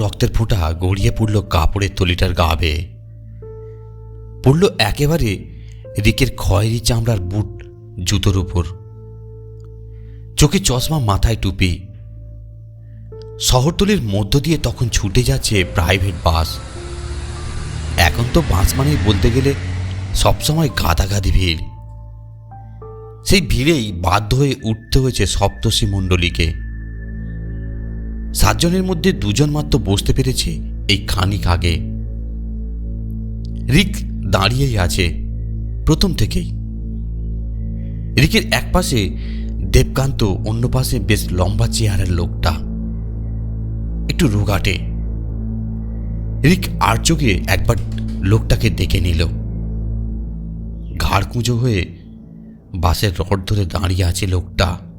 রক্তের ফোঁটা গড়িয়ে পড়ল কাপড়ের তলিটার গা বেয়ে। পড়ল একেবারে রিকের খয়েরি চামড়ার বুট জুতোর উপর। চোখে চশমা মাথায় টুপি। শহরতলির মধ্য দিয়ে তখন ছুটে যাচ্ছে প্রাইভেট বাস। এখন তো বাস মানেই বলতে গেলে সবসময় গাদাগাদি ভিড়। সেই ভিড়েই বাধ্য হয়ে উঠতে হয়েছে সপ্তর্ষি মণ্ডলীকে। সাতজনের মধ্যে দুজন মাত্র বসতে পেরেছে এই খানিক আগে। রিক দাঁড়িয়েই আছে, প্রথম থেকেই। রিকের এক পাশে দেবকান্ত, অন্য পাশে বেশ লম্বা চেয়ারের লোকটা। একটু রোগাটে। রিক আর চোখে একবার লোকটাকে দেখে নিল। ঘাড় কুঁজো হয়ে বাসের রড ধরে দাঁড়িয়ে আছে লোকটা।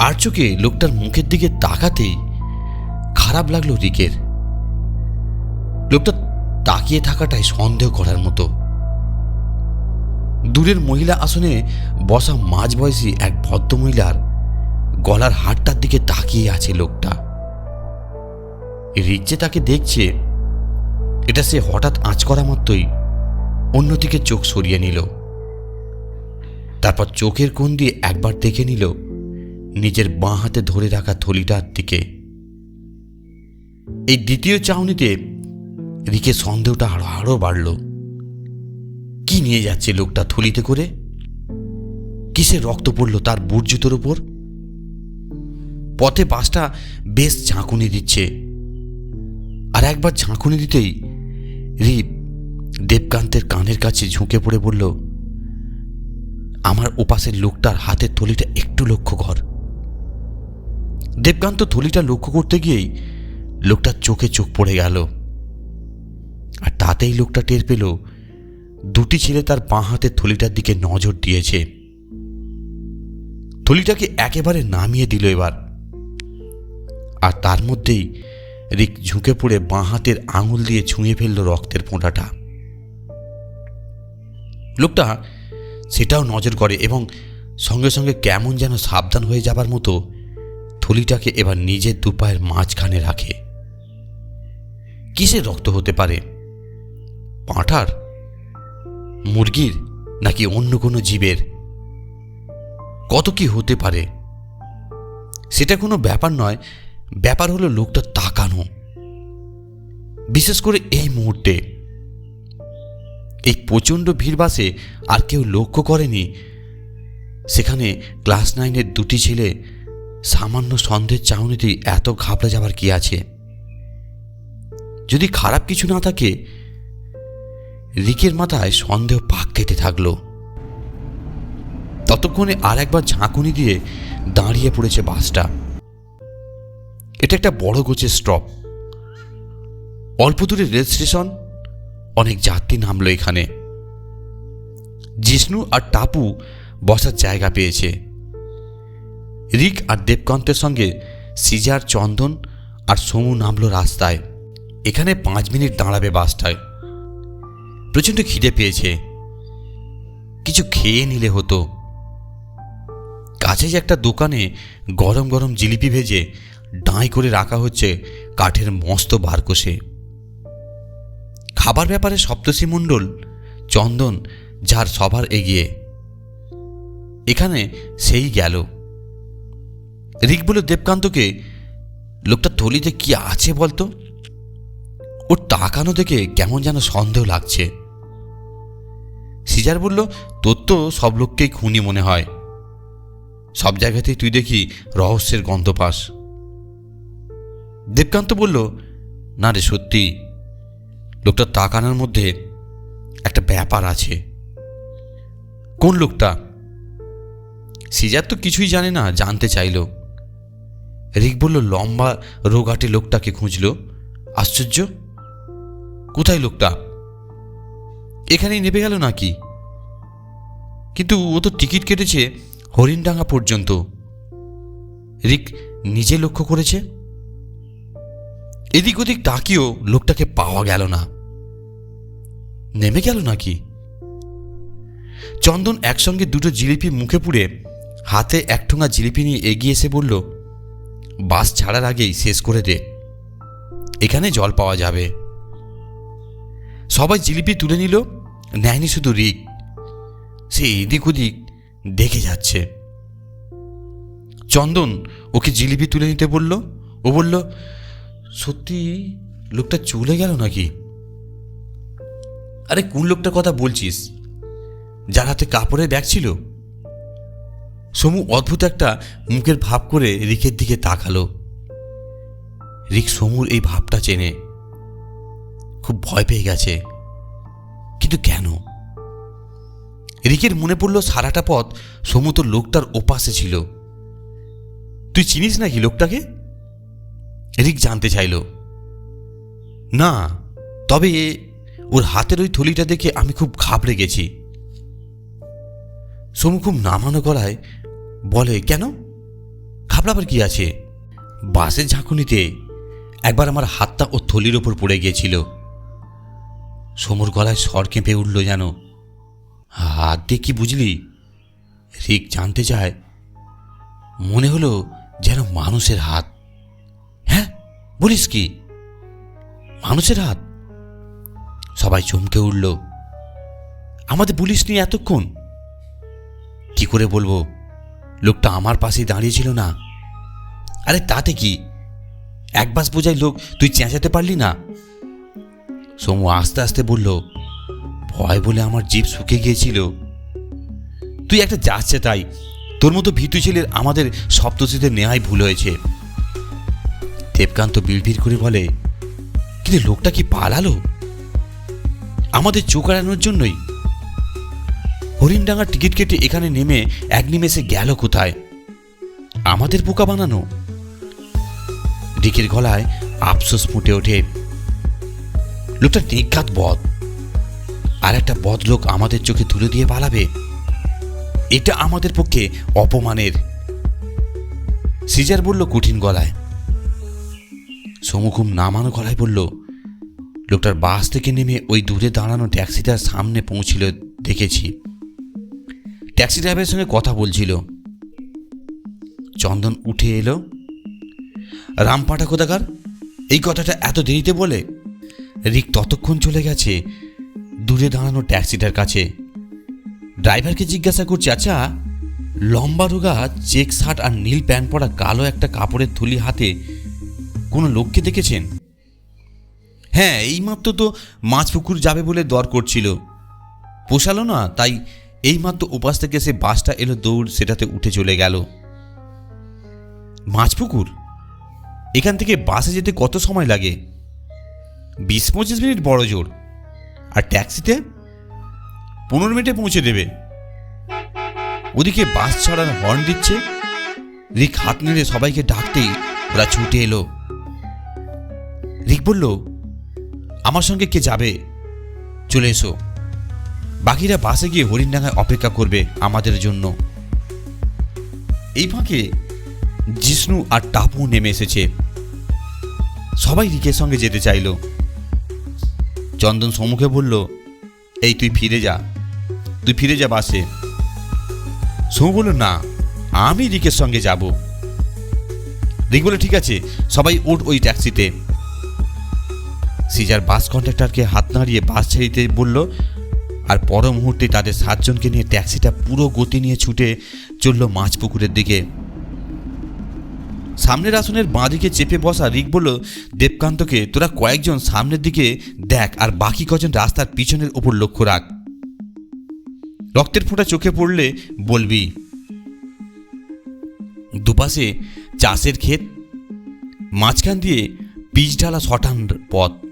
আর চোখে লোকটার মুখের দিকে তাকাতেই খারাপ লাগল রিকের। লোকটা তাকিয়ে থাকাটাই সন্দেহ করার মতো। দূরের মহিলা আসনে বসা মাঝবয়সী এক ভদ্রমহিলার গলার হাটটার দিকে তাকিয়ে আছে লোকটা। রিক যে তাকে দেখছে, এটা সে হঠাৎ আঁচ করা মাত্রই অন্যদিকে চোখ সরিয়ে নিল। তারপর চোখের কোণ দিয়ে একবার দেখে নিল নিজের বাঁ হাতে ধরে রাখা থলিটার দিকে। এই দ্বিতীয় চাউনিতে রিকের সন্দেহটা আরও আরও বাড়ল। কি নিয়ে যাচ্ছে লোকটা থলিতে করে? কিসে রক্ত পড়ল তার বুট জুতোর উপর পথে বাসটা বেশ ঝাঁকুনি দিচ্ছে। আর একবার ঝাঁকুনি দিতেই রিপ দেবকান্তের কানের কাছে ঝুঁকে পড়ে বলল, আমার ওপাশের লোকটার হাতের থলিটা একটু লক্ষ্য কর। দেবকান্ত থলিটা লক্ষ্য করতে গিয়েই লোকটার চোখে চোখ পড়ে গেল। আর তাতেই লোকটা টের পেল, দুটি ছেলে তার বাঁ হাতের থলিটার দিকে নজর দিয়েছে। থলিটাকে একেবারে নামিয়ে দিল এবার। আর তার মধ্যেই রিক ঝুঁকে পড়ে বাঁ হাতের আঙুল দিয়ে ছুঁয়ে ফেলল রক্তের ফোঁটাটা। লোকটা সেটাও নজর করে এবং সঙ্গে সঙ্গে কেমন যেন সাবধান হয়ে যাবার মতো থলিটাকে এবার নিজের দুপায়ের মাঝখানে রাখে। কিসের রক্ত হতে পারে? পাঁঠার? মুরগির? নাকি অন্য কোনো জীবের? কত কি হতে পারে? সেটা কোনো ব্যাপার নয়, ব্যাপার হলো লোকটা তাকানো। বিশেষ করে এই মুহূর্তে। এই প্রচণ্ড ভিড় বাসে আর কেউ লক্ষ্য করেনি। সেখানে ক্লাস নাইনের দুটি ছেলে সামান্য সন্দেহের চাউনিতেই এত ঘাবড়ে যাবার কি আছে? যদি খারাপ কিছু না থাকে, রিকের মাথায় সন্দেহ পাক খেতে থাকল। ততক্ষণে আর একবার ঝাঁকুনি দিয়ে দাঁড়িয়ে পড়েছে বাসটা। এটা একটা বড় গোছের স্টপ। অল্প দূরে রেল স্টেশন, অনেক যাত্রী নামলো এখানে। জিষ্ণু আর টাপু বসার জায়গা পেয়েছে। রিক আর দেবকান্তের সঙ্গে সিজার, চন্দন আর সমু নামলো রাস্তায়। এখানে পাঁচ মিনিট দাঁড়াবে বাসটায়। প্রচণ্ড খিদে পেয়েছে। কিছু খেয়ে নিলে হতো। কাছেই একটা দোকানে গরম গরম জিলিপি ভেজে ডাঁই করে রাখা হচ্ছে কাঠের মস্ত বারকোষে খাবার ব্যাপারে সপ্তর্ষি মণ্ডল, চন্দন, যার সবার এগিয়ে। এখানে সেই গেল। রিক বলে দেবকান্তকে, লোকটা থলিতে কি আছে বলতো? ওর তাকানো দেখে কেমন যেন সন্দেহ লাগছে। সিজার বলল, তোর তো সব লোককেই খুনি মনে হয়। সব জায়গাতেই তুই দেখি রহস্যের গন্ধ পাস। দেবকান্ত বলল, না রে, সত্যি। লোকটা তাকানোর মধ্যে একটা ব্যাপার আছে। কোন লোকটা? সিজার তো কিছুই জানে না, জানতে চাইল। রিক বলল, লম্বা রোগাটে লোকটাকে খুঁজল। আশ্চর্য? কোথায় লোকটা? এখানেই নেমে গেল নাকি? কিন্তু ও তো টিকিট কেটেছে হরিণডাঙ্গা পর্যন্ত। রিক নিজে লক্ষ্য করেছে? এদিক ওদিক তাকিয়েও লোকটাকে পাওয়া গেল না। নেমে গেল নাকি? চন্দন একসঙ্গে দুটো জিলিপি মুখে পুড়ে হাতে এক ঠোঙা জিলিপি নিয়ে এগিয়ে এসে বলল বাস ছাড়ার আগেই শেষ করে দে। এখানে জল পাওয়া যাবে। সবাই জিলিপি তুলে নিল। নেয়নি শুধু রিক। সে এদিক ওদিক দেখে যাচ্ছে। চন্দন ওকে জিলিপি তুলে নিতে বলল। ও বলল, সত্যি লোকটা চলে গেল নাকি? আরে কোন লোকটার কথা বলছিস? যার হাতে কাপড়ের ব্যাগ ছিল? সমু অদ্ভুত একটা মুখের ভাব করে রিকের দিকে তাকালো। রিক সমুর এই ভাবটা চেনে। খুব ভয় পেয়ে গেছে। কিন্তু কেন? রিকের মনে পড়ল সারাটা পথ সমু তো লোকটার ওপাশে ছিল। তুই চিনিস নাকি লোকটাকে? রিক জানতে চাইল। না, তবে ওর হাতের ওই থলিটা দেখে আমি খুব ঘাবড়ে গেছি। সমু খুব নামানো গলায় বলে, কেন? ঘাবড়াবার কি আছে? বাসের ঝাঁকুনিতে একবার আমার হাতটা ও থলির ওপর পড়ে গিয়েছিল। সমুর গলায় স্বর কেঁপে উঠল যেন। হাত দিয়ে কি বুঝলি? রিক জানতে চায়। মনে হলো যেন মানুষের হাত। হ্যাঁ বলিস কি? মানুষের হাত? সবাই চমকে উঠল। আমাদের পুলিশ নিয়ে এতক্ষণ? কি করে বলব? লোকটা আমার পাশেই দাঁড়িয়েছিল না। আরে তাতে কি? এক বাস বোঝাই লোক, তুই চেঁচাতে পারলি না? সমু আস্তে আস্তে বলল, ভয় বলে আমার জীব শুকে গিয়েছিল। তুই একটা যাচ্ছে তাই। তোর মতো ভীতু ছেলের আমাদের সপ্তশীতে নেহাই ভুল হয়েছে। দেবকান্ত বিড়বিড় করে বলে, কিন্তু লোকটা কি পালালো? আমাদের চোখ এড়ানোর জন্যই হরিণডাঙ্গার টিকিট কেটে এখানে নেমে এক নিমেষে গেল কোথায়? আমাদের পোকা বানানো? ডিকের গলায় আফসোস ফুটে ওঠে। লোকটা নিঘাত বদ আর একটা বদ লোক আমাদের চোখে তুলে দিয়ে পালাবে। এটা আমাদের পক্ষে অপমানের। সিজার বলল কঠিন গলায়। সমুখুম নামানো গলায় বলল, লোকটার বাস থেকে নেমে ওই দূরে দাঁড়ানো ট্যাক্সিটার সামনে পৌঁছিল, দেখেছি। ট্যাক্সি ড্রাইভারের সঙ্গে কথা বলছিল। চন্দন উঠে এলো। রামপাটা কোথাকার? এই কথাটা এত দেরিতে বলে রিক ততক্ষণ চলে গেছে দূরে দাঁড়ানো ট্যাক্সিটার কাছে। ড্রাইভারকে জিজ্ঞাসা করছে আচ্ছা লম্বা রোগা, চেক শার্ট আর নীল প্যান্ট পরা কালো একটা কাপড়ের থলি হাতে কোনো লোককে দেখেছেন? হ্যাঁ এইমাত্র তো মাছ পুকুর যাবে বলে দর করছিল। পোষালো না, তাই এইমাত্র উপাস থেকে সে বাসটা এলো দৌড়, সেটাতে উঠে চলে গেল। মাছপুকুর? এখান থেকে বাসে যেতে কত সময় লাগে? বিশ পঁচিশ মিনিট বড় জোর। আর ট্যাক্সিতে? পনেরো মিনিটে পৌঁছে দেবে। ওদিকে বাস ছাড়ার হর্ন দিচ্ছে। রিক হাত নেড়ে সবাইকে ডাকতেই ওরা ছুটে এলো। রিক বলল, আমার সঙ্গে কে যাবে? চলে এসো। বাকিরা বাসে গিয়ে হরিণডাঙ্গায় অপেক্ষা করবে আমাদের জন্য। এই ফাঁকে জিষ্ণু আর টাপু নেমে এসেছে। সবাই রিকের সঙ্গে যেতে চাইল। চন্দন সম্মুখে বলল, এই তুই ফিরে যা। তুই ফিরে যা বাসে। সমু বলল, না, আমি রিকের সঙ্গে যাব। রিক বলে ঠিক আছে, সবাই ওঠ ওই ট্যাক্সিতে। সিজার বাস কন্ট্রাক্টরকে হাত নাড়িয়ে বাস ছেড়ে দিতে বলল আর পর মুহূর্তে তাদের সাতজনকে নিয়ে ট্যাক্সিটা পুরো গতি নিয়ে ছুটে চলল মাছ পুকুরের দিকে। সামনের আসনের বাঁদিকে চেপে বসা রিক বলল, দেবকান্তকে, তোরা কয়েকজন সামনের দিকে দেখ আর বাকি কজন রাস্তার পিছনের ওপর লক্ষ্য রাখ। রক্তের ফোঁটা চোখে পড়লে বলবি, দুপাশে চাষের ক্ষেত, মাঝখান দিয়ে পিচ ঢালা শটান পথ।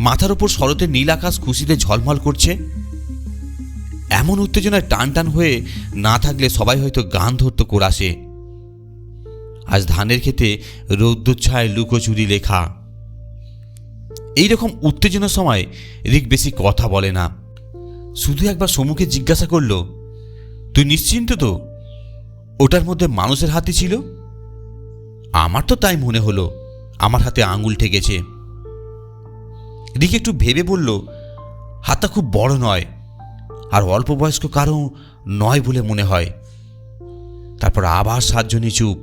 মাথার ওপর শরতের নীল আকাশ খুশিতে ঝলমল করছে। এমন উত্তেজনায় টান টান হয়ে না থাকলে সবাই হয়তো গান ধরত কোরাসে। আজ ধানের খেতে রৌদ্রচ্ছায় লুকোচুরি লেখা। এইরকম উত্তেজনার সময় রিক বেশি কথা বলে না। শুধু একবার সমুখে জিজ্ঞাসা করল, তুই নিশ্চিন্ত তো? ওটার মধ্যে মানুষের হাতে ছিল? আমার তো তাই মনে হলো। আমার হাতে আঙুল ঠেকেছে। রিক একটু ভেবে বলল, হাতটা খুব বড় নয়, আর অল্প বয়স্ক কারও নয় বলে মনে হয়। তারপর আবার সাতজনই চুপ।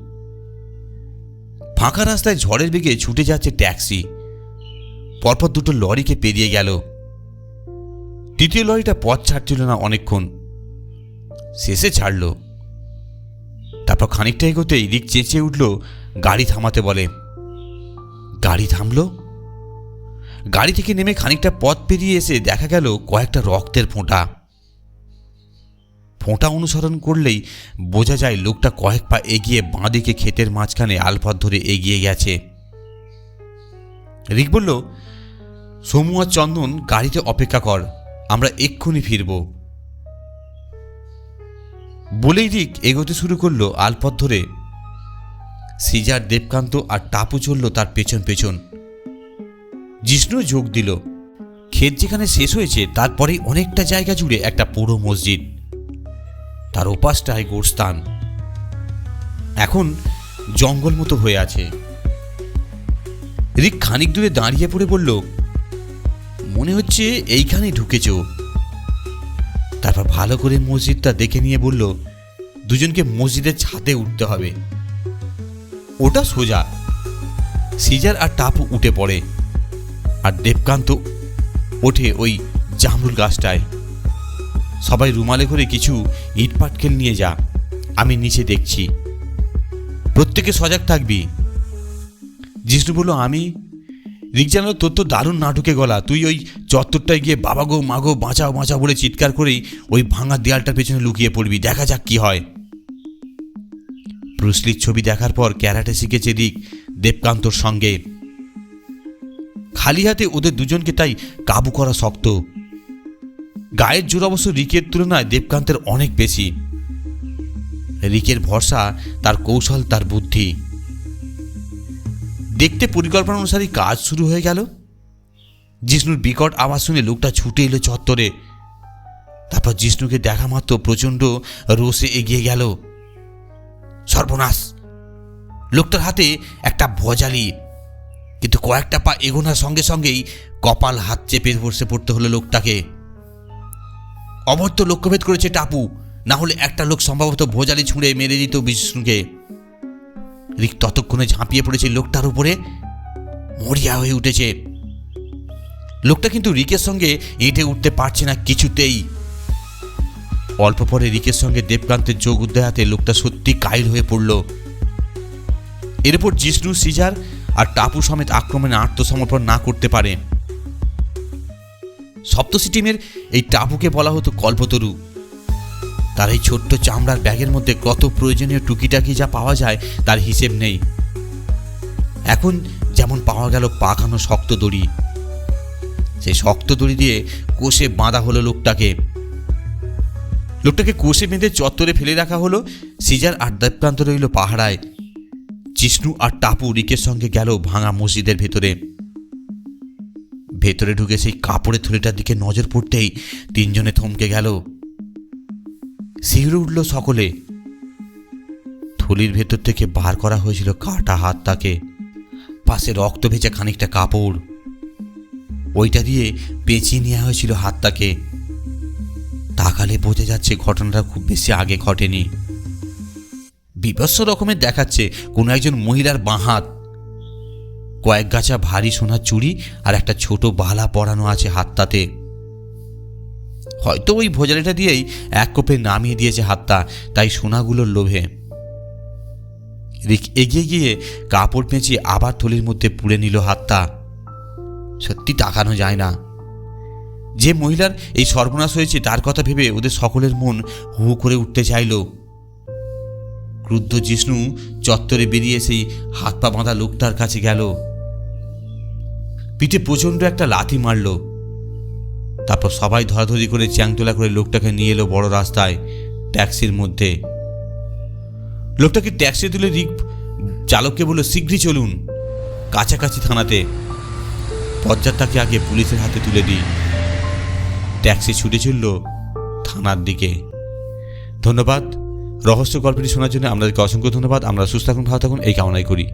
ফাঁকা রাস্তায় ঝড়ের বেগে ছুটে যাচ্ছে ট্যাক্সি। পরপর দুটো লরিকে পেরিয়ে গেল। তৃতীয় লরিটা পথ ছাড়ছিল না অনেকক্ষণ। শেষে ছাড়ল। তারপর খানিকটা এগোতেই রিক চেঁচিয়ে উঠল, গাড়ি থামাতে বলে। গাড়ি থামলো? গাড়ি থেকে নেমে খানিকটা পথ পেরিয়ে এসে দেখা গেল কয়েকটা রক্তের ফোঁটা। ফোঁটা অনুসরণ করলেই বোঝা যায় লোকটা কয়েক পা এগিয়ে বাঁদিকে ক্ষেতের মাঝখানে আলপথ ধরে এগিয়ে গেছে। রিক বলল, সমু আর চন্দন, গাড়িতে অপেক্ষা কর, আমরা এক্ষুনি ফিরব। বলেই রিক এগোতে শুরু করল আলপথ ধরে। সিজার, দেবকান্ত আর টাপু চলল তার পেছন পেছন। জিষ্ণু যোগ দিল। ক্ষেত যেখানে শেষ হয়েছে তারপরেই অনেকটা জায়গা জুড়ে একটা পুরো মসজিদ। তার ওপাশটায় গোরস্থান। এখন জঙ্গল মতো হয়ে আছে। রিক খানিক দূরে দাঁড়িয়ে পড়ে বলল, মনে হচ্ছে এইখানেই ঢুকেছ। তারপর ভালো করে মসজিদটা দেখে নিয়ে বলল, দুজনকে মসজিদের ছাদে উঠতে হবে। ওটা সোজা। সিজার আর টাপু উঠে পড়ে। আর দেবকান্ত ওঠে ওই জামরুল গাছটায়। সবাই রুমালে করে কিছু ইট পাটকেল নিয়ে যা, আমি নিচে দেখছি। প্রত্যেকে সজাগ থাকবি। জিষ্ণু বলল, আমি? রিক জানালো তোর তো দারুণ নাটকে গলা। তুই ওই চত্বরটায় গিয়ে বাবা গো মাগো বাঁচাও বাঁচাও বলে চিৎকার করেই ওই ভাঙা দেয়ালটার পেছনে লুকিয়ে পড়বি। দেখা যাক কি হয়। ব্রুসলির ছবি দেখার পর ক্যারাটে শিখেছে রিক দেবকান্তর সঙ্গে। খালি হাতে ওদের দুজনকে তাই কাবু করা শক্ত। গায়ের জোর অবশ্য রিকের তুলনায় দেবকান্তের অনেক বেশি। রিকের ভরসা, তার কৌশল, তার বুদ্ধি। দেখতে পরিকল্পনা অনুসারে কাজ শুরু হয়ে গেল। জিষ্ণুর বিকট আওয়াজ শুনে লোকটা ছুটে এলো চত্বরে। তারপর জিষ্ণুকে দেখা মাত্র প্রচণ্ড রোষে এগিয়ে গেল। সর্বনাশ! লোকটার হাতে একটা ভজালি কিন্তু কয়েকটা পা এগোনোর সঙ্গে সঙ্গেই কপাল হাত চেপে বসে পড়তে হলো লোকটাকে। অভর্ত লক্ষ্যভেদ করেছে টাপু, না হলে একটা লোক সম্ভবত ভোজালি ছুঁড়ে মেরে দিত বিষ্ণুকে। রিক ততক্ষণে ঝাঁপিয়ে পড়েছে লোকটার উপরে, মরিয়া হয়ে উঠেছে। লোকটা কিন্তু রিকের সঙ্গে এঁটে উঠতে পারছে না কিছুতেই। অল্প পরে রিকের সঙ্গে দেবকান্তের যোগ উদ্দেহাতে লোকটা সত্যি কাইল হয়ে পড়ল। এরপর জিষ্ণু, সিজার আর টাপু সমেত আক্রমণে আত্মসমর্পণ না করতে পারে। সপ্তসী টিমের এই টাপুকে বলা হতো কল্পতরু। তার এই ছোট্ট চামড়ার ব্যাগের মধ্যে কত প্রয়োজনীয় টুকিটাকি যা পাওয়া যায় তার হিসেব নেই। এখন যেমন পাওয়া গেল পাখানো শক্ত দড়ি। সেই শক্ত দড়ি দিয়ে কোষে বাঁধা হলো লোকটাকে। লোকটাকে কোষে বেঁধে চত্বরে ফেলে রাখা হলো। সিজার আর দেবপ্রান্ত রইল পাহারায়। জিষ্ণু আর টাপু রিকের সঙ্গে গেল ভাঙা মসজিদের ভেতরে। ভেতরে ঢুকে সেই কাপড়ের থলিটার দিকে নজর পড়তেই তিনজনে থমকে গেল। শিহরে উঠল সকলে। থলির ভেতর থেকে বার করা হয়েছিল কাটা হাত তাকে। পাশে রক্ত ভেজা খানিকটা কাপড়। ওইটা দিয়ে পেঁচিয়ে নেওয়া হয়েছিল হাতটাকে তাকালে বোঝা যাচ্ছে ঘটনাটা খুব বেশি আগে ঘটেনি। বিভৎস রকমের দেখাচ্ছে কোনো একজন মহিলার বাঁ হাত। কয়েক গাছা ভারী সোনার চুড়ি আর একটা ছোট বালা পরানো আছে হাতটাতে। হয়তো ওই ভোজালিটা দিয়েই এক কোপে নামিয়ে দিয়েছে হাতটা, তাই সোনাগুলোর লোভে। রিক এগিয়ে গিয়ে কাপড় পেঁচিয়ে আবার থলির মধ্যে পুড়ে নিল হাতটা। সত্যি তাকানো যায় না। যে মহিলার এই সর্বনাশ হয়েছে তার কথা ভেবে ওদের সকলের মন হু করে উঠতে চাইল। ক্রুদ্ধ জিষ্ণু চত্বরে বেরিয়ে সেই হাত পা বাঁধা লোকটার কাছে গেল। পিঠে প্রচণ্ড একটা লাথি মারল। তারপর সবাই ধরাধরি করে চ্যাংতোলা করে লোকটাকে নিয়ে এলো বড় রাস্তায়, ট্যাক্সির মধ্যে। লোকটাকে ট্যাক্সি তুলে রিক চালককে বলল শীঘ্রই চলুন। কাছাকাছি থানাতে। পর্যারটাকে আগে পুলিশের হাতে তুলে দিই। ট্যাক্সি ছুটে চলল থানার দিকে। ধন্যবাদ। রহস্য গল্পটি শোনার জন্য আপনাদেরকে অসংখ্য ধন্যবাদ। আমরা সুস্থ থাকুন, ভালো থাকুন, এই কামনাই করি।